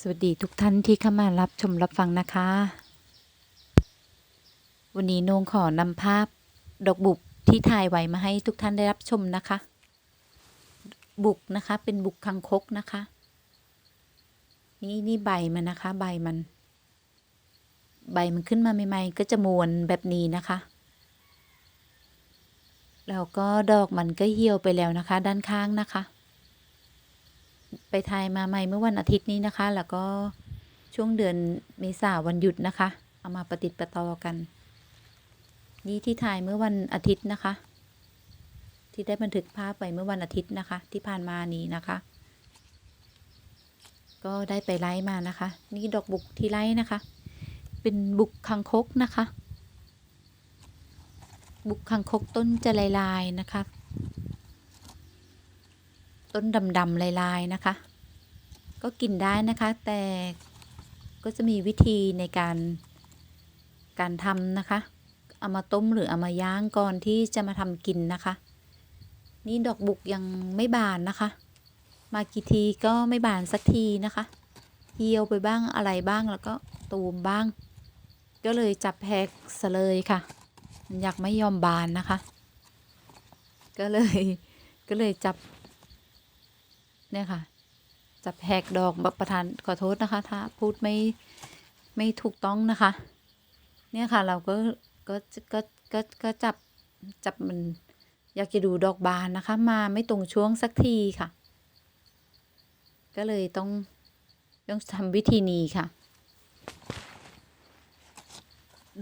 สวัสดีทุกท่านที่เข้ามารับชมรับฟังนะคะ วันนี้นงขอนำภาพดอกบุกที่ถ่ายไว้มาให้ทุกท่านได้รับชมนะคะ บุกนะคะเป็นบุกคังคกนะคะ นี่นี่ใบมันนะคะ ใบมัน ใบมันขึ้นมาใหม่ๆ ก็จะมวนแบบนี้นะคะ แล้วก็ดอกมันก็เหี่ยวไปแล้วนะคะ ด้านข้างนะคะ ไปถ่ายมาใหม่เมื่อวันอาทิตย์นี้นะคะ แล้วก็ช่วงเดือนเมษาวันหยุดนะคะ เอามาประติดประต่อกัน นี่ที่ถ่ายเมื่อวันอาทิตย์นะคะ ที่ได้บันทึกภาพไปเมื่อวันอาทิตย์นะคะ ที่ผ่านมานี้นะคะ ก็ได้ไปไล่มานะคะ นี่ดอกบุกที่ไล่นะคะ เป็นบุกคังคกนะคะ บุกคังคกต้นจะลายๆนะคะ ต้นดำๆลายๆนะคะ ก็กินได้นะคะ แต่ก็จะมีวิธีในการการทำนะคะ เอามาต้มหรือเอามาย่างก่อนที่จะมาทำกินนะคะ นี่ดอกบุกยังไม่บานนะคะ มากี่ทีก็ไม่บานสักทีนะคะ เหี่ยวไปบ้างอะไรบ้างแล้วก็ตูมบ้าง ก็เลยจับแพกซะเลยค่ะ มันอยากไม่ยอมบานนะคะ ก็เลยก็เลยจับ เนี่ยค่ะ จับแหกดอกประธานขอโทษนะคะ ถ้าพูดไม่ไม่ถูกต้องนะคะ เนี่ยค่ะเราก็ก็ก็ก็ก็จับจับมันอยากจะดูดอกบานนะคะ มาไม่ตรงช่วงสักทีค่ะ ก็เลยต้องต้องทำวิธีนี้ค่ะ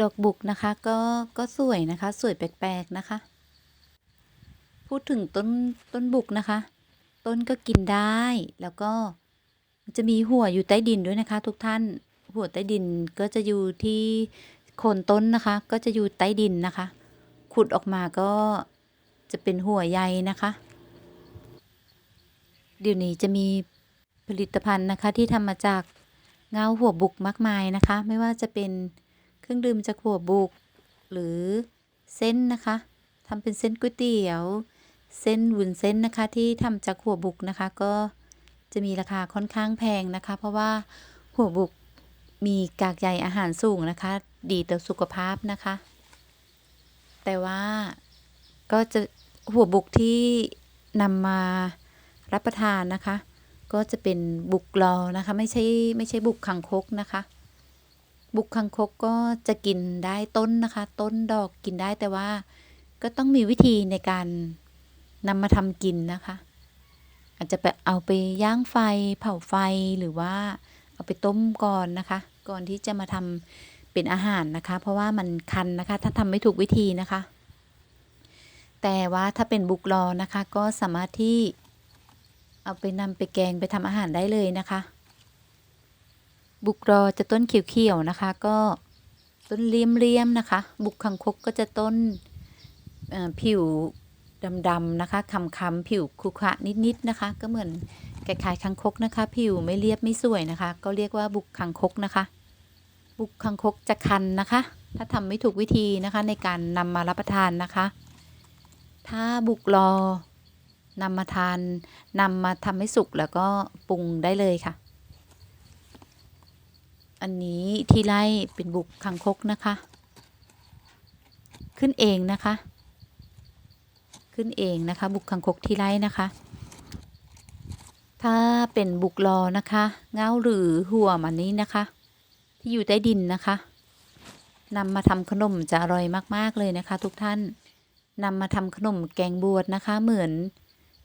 ดอกบุกนะคะ ก็ก็สวยนะคะ สวยแปลกๆนะคะ พูดถึงต้นต้นบุกนะคะ ต้นก็กินได้ แล้วก็มันจะมีหัวอยู่ใต้ดินด้วยนะคะ ทุกท่าน หัวใต้ดินก็จะอยู่ที่โคนต้นนะคะ ก็จะอยู่ใต้ดินนะคะ ขุดออกมาก็จะเป็นหัวใยนะคะ เดี๋ยวนี้จะมีผลิตภัณฑ์นะคะที่ทำมาจากเงาหัวบุกมากมายนะคะ ไม่ว่าจะเป็นเครื่องดื่มจากหัวบุก หรือเส้นนะคะทำเป็นเส้นก๋วยเตี๋ยว เส้นวุ้นเส้นนะคะที่ทำจากหัวบุกนะคะ ก็จะมีราคาค่อนข้างแพงนะคะ เพราะว่าหัวบุกมีกากใยอาหารสูงนะคะ ดีต่อสุขภาพนะคะ แต่ว่าก็จะหัวบุกที่นำมารับประทานนะคะ ก็จะเป็นบุกรอนะคะ ไม่ใช่ไม่ใช่บุกคังคกนะคะ บุกคังคกก็จะกินได้ต้นนะคะ ต้นดอกกินได้แต่ว่าก็ต้องมีวิธีในการ นำมาทำกินนะคะ อาจจะไปเอาไปย่างไฟเผาไฟหรือว่าเอาไปต้มก่อนนะคะ ก่อนที่จะมาทำเป็นอาหารนะคะ เพราะว่ามันคันนะคะ ถ้าทำไม่ถูกวิธีนะคะ แต่ว่าถ้าเป็นบุกรอนะคะ ก็สามารถที่เอาไปนำไปแกงไปทำอาหารได้เลยนะคะ บุกรอจะต้นเขียวๆนะคะ ก็ต้นเลี่ยมๆนะคะ บุกคังคกก็จะต้นผิว ดำๆนะคะคำๆผิวคุขระนิดๆนะคะ ก็เหมือนคล้ายๆคังคกนะคะ ผิวไม่เรียบไม่สวยนะคะ ก็เรียกว่าบุกคังคกนะคะ บุกคังคกจะคันนะคะ ถ้าทำไม่ถูกวิธีนะคะ ในการนำมารับประทานนะคะ ถ้าบุกรอนำมาทานนำมาทำให้สุกแล้วก็ปรุงได้เลยค่ะ อันนี้ที่ไล่เป็นบุกคังคกนะคะ ขึ้นเองนะคะ ขึ้นเองนะคะ บุกคังคกที่ไร่นะคะ ถ้าเป็นบุกรอนะคะเงาหรือหัวมันนี้นะคะ ที่อยู่ใต้ดินนะคะนำมาทำขนมจะอร่อยมาก ๆ เลยนะคะ ทุกท่านนำมาทำขนมแกงบวชนะคะ เหมือน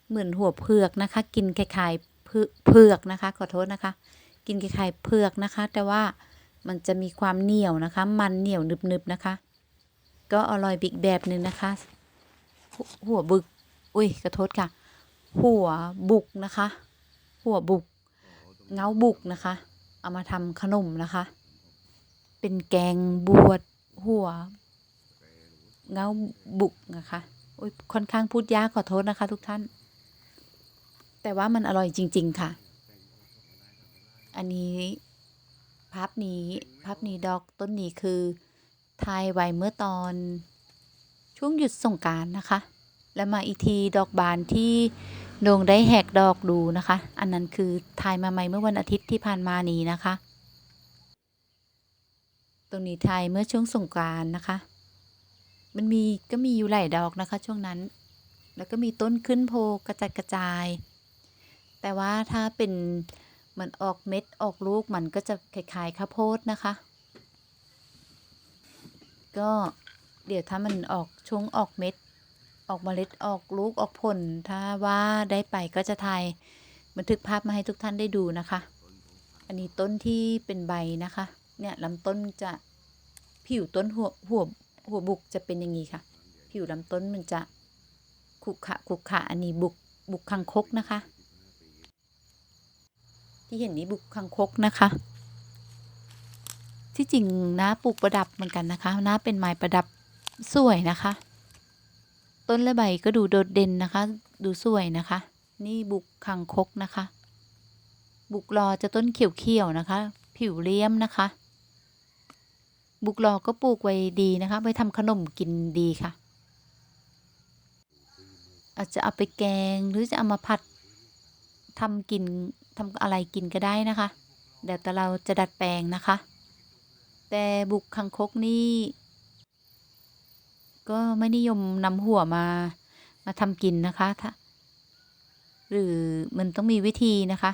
เหมือนหัวเผือกนะคะ กินคล้ายๆเผืเผือกนะคะ ขอโทษนะคะ กินคล้ายๆเผือกนะคะ แต่ว่ามันจะมีความเหนียวนะคะ มันเหนียวหนึบๆนะคะ ก็อร่อยอีกแบบหนึ่งนะคะ หัวบึก อุ้ยขอโทษค่ะ หัวบุกนะคะ หัวบุก เงาบุกนะคะ เอามาทำขนมนะคะ เป็นแกงบวชหัว เงาบุกนะคะอุ้ยค่อนข้างพูดยากขอโทษนะคะ ทุกท่าน แต่ว่ามันอร่อยจริง ๆ ค่ะ อันนี้ภาพนี้ภาพนี้ดอกต้นนี้คือถ่ายไว้เมื่อตอน ช่วงหยุดสงกรารนะคะ แล้วมาอีกทีดอกบานที่โหนงได้แหกดอกดูนะคะ อันนั้นคือถ่ายมาใหม่เมื่อวันอาทิตย์ที่ผ่านมานี้นะคะ ตรงนี้ถ่ายเมื่อช่วงสงกานต์นะคะ มันมีก็มีอยู่หลายดอกนะคะ ช่วงนั้น แล้วก็มีต้นขึ้นโพกระจัดกระจาย แต่ว่าถ้าเป็นเหมือนออกเม็ดออกลูกมันก็จะคล้ายๆข้าวโพดนะคะ ก็ เดี๋ยวถ้ามันออกช่วงออกเม็ด ออกเมล็ดออกลูกออกผล ถ้าว่าได้ไปก็จะถ่ายบันทึกภาพมาให้ทุกท่านได้ดูนะคะ อันนี้ต้นที่เป็นใบนะคะ เนี่ยลำต้นจะผิวต้นหัวหัวหัวบุกจะเป็นอย่างนี้ค่ะ ผิวลำต้นมันจะขุขะขุขะอันนี้บุกบุกคังคกนะคะ ที่เห็นนี้บุกคังคกนะคะ ที่จริงนะปลูกประดับเหมือนกันนะคะนะเป็นไม้ประดับ สวยนะคะ ต้นและใบก็ดูโดดเด่นนะคะ ดูสวยนะคะ นี่บุกคังคกนะคะ บุกรอจะต้นเขียวๆนะคะ ผิวเลี้ยมนะคะ บุกรอก็ปลูกไว้ดีนะคะไว้ทำขนมกินดีค่ะ อาจจะเอาไปแกงหรือจะเอามาผัดทำกินทำอะไรกินก็ได้นะคะเดี๋ยวแต่เราจะดัดแปลงนะคะ แต่บุกคังคกนี่ ก็ไม่นิยมนำหัวมามาทำกินนะคะ หรือมันต้องมีวิธีนะคะ